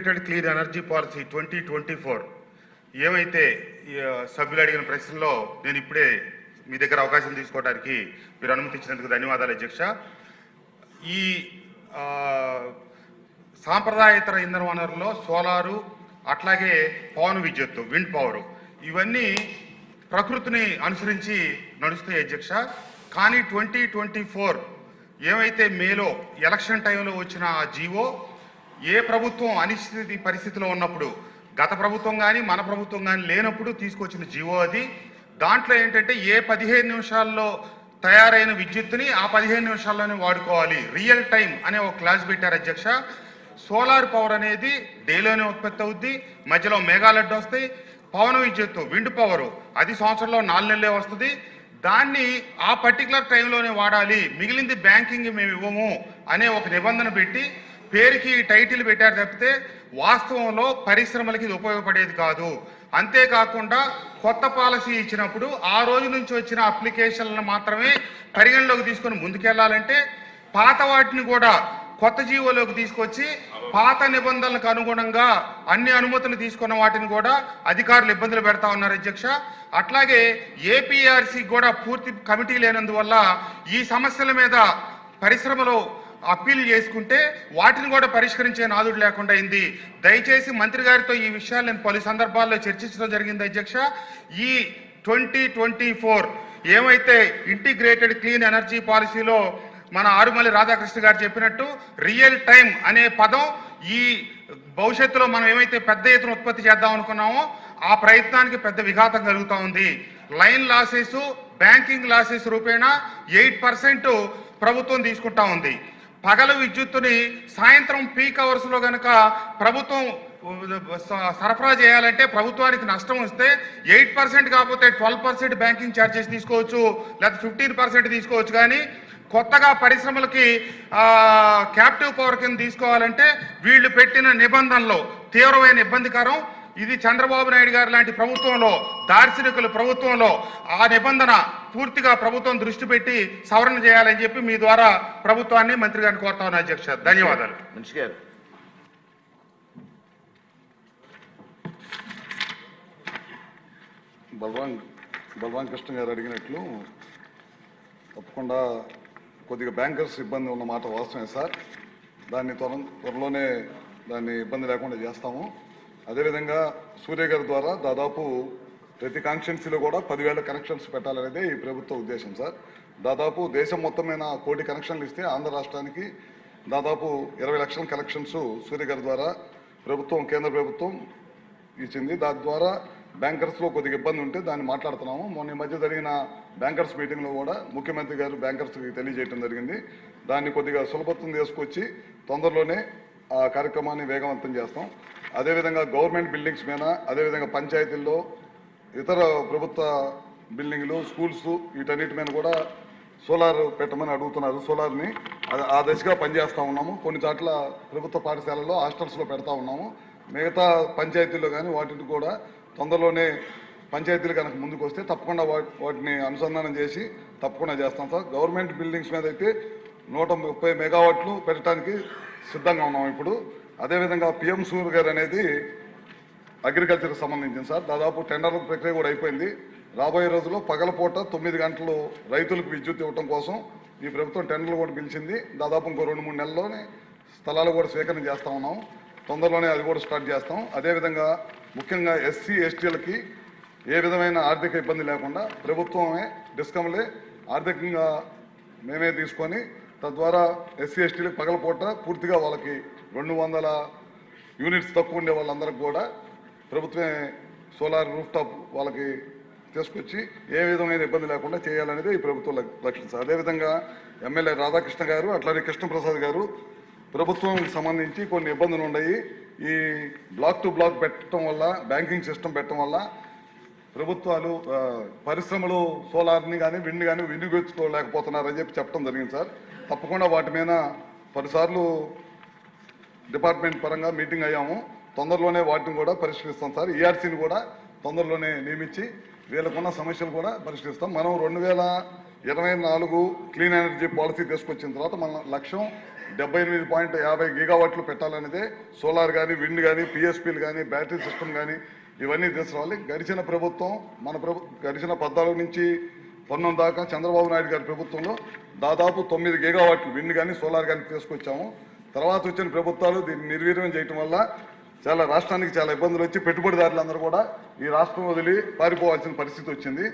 Integrated clean energy policy twenty twenty four ఏమైతే సభ్యులు అడిగిన ప్రశ్నలో నేను ఇప్పుడే మీ దగ్గర అవకాశం తీసుకోవడానికి మీరు అనుమతించినందుకు ధన్యవాదాలు అధ్యక్ష. ఈ సాంప్రదాయతర సాంప్రదాయేతర ఇంధన వనరుల్లో సోలారు అట్లాగే పవన్ విద్యుత్తు విండ్ పవర్ ఇవన్నీ ప్రకృతిని అనుసరించి నడుస్తాయి అధ్యక్ష. కానీ ట్వంటీ ట్వంటీ ఫోర్ ఏమైతే మేలో ఎలక్షన్ టైంలో వచ్చిన ఆ జీవో ఏ ప్రభుత్వం అనిశ్చితి పరిస్థితిలో ఉన్నప్పుడు గత ప్రభుత్వం కానీ మన ప్రభుత్వం కానీ లేనప్పుడు తీసుకొచ్చిన జీవో అది. దాంట్లో ఏంటంటే ఏ పదిహేను నిమిషాల్లో తయారైన విద్యుత్తుని ఆ పదిహేను నిమిషాల్లోనే వాడుకోవాలి. రియల్ టైం అనే ఒక క్లాస్ పెట్టారు అధ్యక్ష. సోలార్ పవర్ అనేది డేలోనే ఉత్పత్తి అవుద్ది మధ్యలో మేఘాలడ్డు వస్తాయి. పవన విద్యుత్తు విండ్ పవర్ అది సంవత్సరంలో నాలుగు నెలలే వస్తుంది. దాన్ని ఆ పర్టికులర్ టైంలోనే వాడాలి. మిగిలింది బ్యాంకింగ్ మేము ఇవ్వము అనే ఒక నిబంధన పెట్టి పేరుకి టైటిల్ పెట్టారు తప్పితే వాస్తవంలో పరిశ్రమలకి ఇది ఉపయోగపడేది కాదు. అంతేకాకుండా కొత్త పాలసీ ఇచ్చినప్పుడు ఆ రోజు నుంచి వచ్చిన అప్లికేషన్లను మాత్రమే పరిగణలోకి తీసుకొని ముందుకెళ్ళాలంటే పాత వాటిని కూడా కొత్త జీవోలోకి తీసుకొచ్చి పాత నిబంధనలకు అనుగుణంగా అన్ని అనుమతులు తీసుకున్న వాటిని కూడా అధికారులు ఇబ్బందులు పెడతా ఉన్నారు అధ్యక్ష. అట్లాగే ఏపీఆర్సీ కూడా పూర్తి కమిటీ లేనందువల్ల ఈ సమస్యల మీద పరిశ్రమలో అప్పీల్ చేసుకుంటే వాటిని కూడా పరిష్కరించే నాదుడు లేకుండా అయింది. దయచేసి మంత్రి గారితో ఈ విషయాలు నేను పలు సందర్భాల్లో చర్చించడం జరిగింది అధ్యక్ష. ఈ ట్వంటీ ట్వంటీ ఫోర్ ఏమైతే ఇంటిగ్రేటెడ్ క్లీన్ ఎనర్జీ పాలసీలో మన ఆరుమల్లి రాధాకృష్ణ గారు చెప్పినట్టు రియల్ టైం అనే పదం ఈ భవిష్యత్తులో మనం ఏమైతే పెద్ద ఎత్తున ఉత్పత్తి చేద్దాం అనుకున్నామో ఆ ప్రయత్నానికి పెద్ద విఘాతం కలుగుతూ ఉంది. లైన్ లాసెస్ బ్యాంకింగ్ లాసెస్ రూపేణా ఎయిట్ పర్సెంట్ ప్రభుత్వం తీసుకుంటా ఉంది. పగలు విద్యుత్తుని సాయంత్రం పీక్ అవర్స్లో కనుక ప్రభుత్వం సరఫరా చేయాలంటే ప్రభుత్వానికి నష్టం వస్తే ఎయిట్ పర్సెంట్ కాకపోతే ట్వెల్వ్ పర్సెంట్ బ్యాంకింగ్ ఛార్జెస్ తీసుకోవచ్చు లేదా ఫిఫ్టీన్ పర్సెంట్ తీసుకోవచ్చు. కానీ కొత్తగా పరిశ్రమలకి క్యాప్టివ్ పవర్ కింద తీసుకోవాలంటే వీళ్ళు పెట్టిన నిబంధనలు తీవ్రమైన ఇబ్బందికరం. ఇది చంద్రబాబు నాయుడు గారు లాంటి ప్రభుత్వంలో దార్శనికుల ప్రభుత్వంలో ఆ నిబంధన పూర్తిగా ప్రభుత్వం దృష్టి పెట్టి సవరణ చేయాలని చెప్పి మీ ద్వారా ప్రభుత్వాన్ని మంత్రి గారిని కోరుతా ఉన్నా అధ్యక్ష ధన్యవాదాలు. మనిషి గారు. బలరాం బలరాం కృష్ణ గారు అడిగినట్లు తప్పకుండా కొద్దిగా బ్యాంకర్స్ ఇబ్బంది ఉన్న మాట వాస్తవమే సార్. దాన్ని త్వర త్వరలోనే దాన్ని ఇబ్బంది లేకుండా చేస్తాము. అదేవిధంగా సూర్య గారి ద్వారా దాదాపు ప్రతి కాన్స్టిట్యున్సీలో కూడా పదివేల కనెక్షన్స్ పెట్టాలనేదే ఈ ప్రభుత్వ ఉద్దేశం సార్. దాదాపు దేశం మొత్తమైన కోటి కనెక్షన్లు ఇస్తే ఆంధ్ర రాష్ట్రానికి దాదాపు ఇరవై లక్షల కనెక్షన్స్ సూర్య గారి ద్వారా ప్రభుత్వం కేంద్ర ప్రభుత్వం ఇచ్చింది. దాని ద్వారా బ్యాంకర్స్లో కొద్దిగా ఇబ్బంది ఉంటే దాన్ని మాట్లాడుతున్నాము. మొన్న ఈ మధ్య జరిగిన బ్యాంకర్స్ మీటింగ్లో కూడా ముఖ్యమంత్రి గారు బ్యాంకర్స్కి తెలియజేయడం జరిగింది. దాన్ని కొద్దిగా సులభత్వం తీసుకొచ్చి తొందరలోనే ఆ కార్యక్రమాన్ని వేగవంతం చేస్తాం. అదేవిధంగా గవర్నమెంట్ బిల్డింగ్స్ మీద అదేవిధంగా పంచాయతీల్లో ఇతర ప్రభుత్వ బిల్డింగ్లు స్కూల్స్ వీటన్నిటి మీద కూడా సోలార్ పెట్టమని అడుగుతున్నారు. సోలార్ని ఆ దశగా పనిచేస్తూ ఉన్నాము. కొన్ని చోట్ల ప్రభుత్వ పాఠశాలల్లో హాస్టల్స్లో పెడతా ఉన్నాము. మిగతా పంచాయతీల్లో కానీ వాటిని కూడా తొందరలోనే పంచాయతీలు కనుక ముందుకు వస్తే తప్పకుండా వాటిని అనుసంధానం చేసి తప్పకుండా చేస్తాం సార్. గవర్నమెంట్ బిల్డింగ్స్ మీద అయితే నూట ముప్పై మెగావాట్లు పెట్టడానికి సిద్ధంగా ఉన్నాం ఇప్పుడు. అదేవిధంగా పిఎం సూర్ గారు అనేది అగ్రికల్చర్కి సంబంధించింది సార్. దాదాపు టెండర్ల ప్రక్రియ కూడా అయిపోయింది. రాబోయే రోజుల్లో పగలపూట తొమ్మిది గంటలు రైతులకు విద్యుత్ ఇవ్వటం కోసం ఈ ప్రభుత్వం టెండర్లు కూడా పిలిచింది. దాదాపు ఇంకో రెండు మూడు నెలల్లోనే స్థలాలు కూడా స్వీకరణ చేస్తా ఉన్నాం. తొందరలోనే అది కూడా స్టార్ట్ చేస్తాం. అదేవిధంగా ముఖ్యంగా ఎస్సీ ఎస్టీలకి ఏ విధమైన ఆర్థిక ఇబ్బంది లేకుండా ప్రభుత్వమే డిస్కమ్లే ఆర్థికంగా మేమే తీసుకొని తద్వారా ఎస్సీ ఎస్టీలకు పగలపూట పూర్తిగా వాళ్ళకి రెండు వందల యూనిట్స్ తక్కువ ఉండే వాళ్ళందరికీ కూడా ప్రభుత్వమే సోలార్ రూఫ్ టాప్ వాళ్ళకి తీసుకొచ్చి ఏ విధమైన ఇబ్బంది లేకుండా చేయాలనేది ఈ ప్రభుత్వం లక్ష్యం సార్. అదేవిధంగా ఎమ్మెల్యే రాధాకృష్ణ గారు అట్లానే కృష్ణప్రసాద్ గారు ప్రభుత్వానికి సంబంధించి కొన్ని ఇబ్బందులు ఉన్నాయి. ఈ బ్లాక్ టు బ్లాక్ పెట్టడం వల్ల బ్యాంకింగ్ సిస్టమ్ పెట్టడం వల్ల ప్రభుత్వాలు పరిశ్రమలు సోలార్ని కానీ విండ్ కానీ వినియోగించుకోలేకపోతున్నారని చెప్పి చెప్పడం జరిగింది సార్. తప్పకుండా వాటి మీద పలుసార్లు డిపార్ట్మెంట్ పరంగా మీటింగ్ అయ్యాము. తొందరలోనే వాటిని కూడా పరిష్కరిస్తాం సార్. ఈఆర్సీని కూడా తొందరలోనే నియమించి వీళ్ళకున్న సమస్యలు కూడా పరిష్కరిస్తాం. మనం రెండు వేల ఇరవై నాలుగు క్లీన్ ఎనర్జీ పాలసీ తీసుకొచ్చిన తర్వాత మన లక్ష్యం డెబ్బై ఎనిమిది పాయింట్ యాభై గిగావాట్లు పెట్టాలనేదే. సోలార్ కానీ విండ్ కానీ పిఎస్పీలు కానీ బ్యాటరీ సిస్టమ్ కానీ ఇవన్నీ తీసుకురావాలి. గడిచిన ప్రభుత్వం మన ప్రభు గడిచిన పద్నాలుగు నుంచి పొన్నం దాకా చంద్రబాబు నాయుడు గారి ప్రభుత్వంలో దాదాపు తొమ్మిది గీగావాట్లు విండ్ కానీ సోలార్ కానీ తీసుకొచ్చాము. తర్వాత వచ్చిన ప్రభుత్వాలు దీన్ని నిర్వీర్యం చేయటం వల్ల చాలా రాష్ట్రానికి చాలా ఇబ్బందులు వచ్చి పెట్టుబడిదారులందరూ కూడా ఈ రాష్ట్రం వదిలి పారిపోవాల్సిన పరిస్థితి వచ్చింది.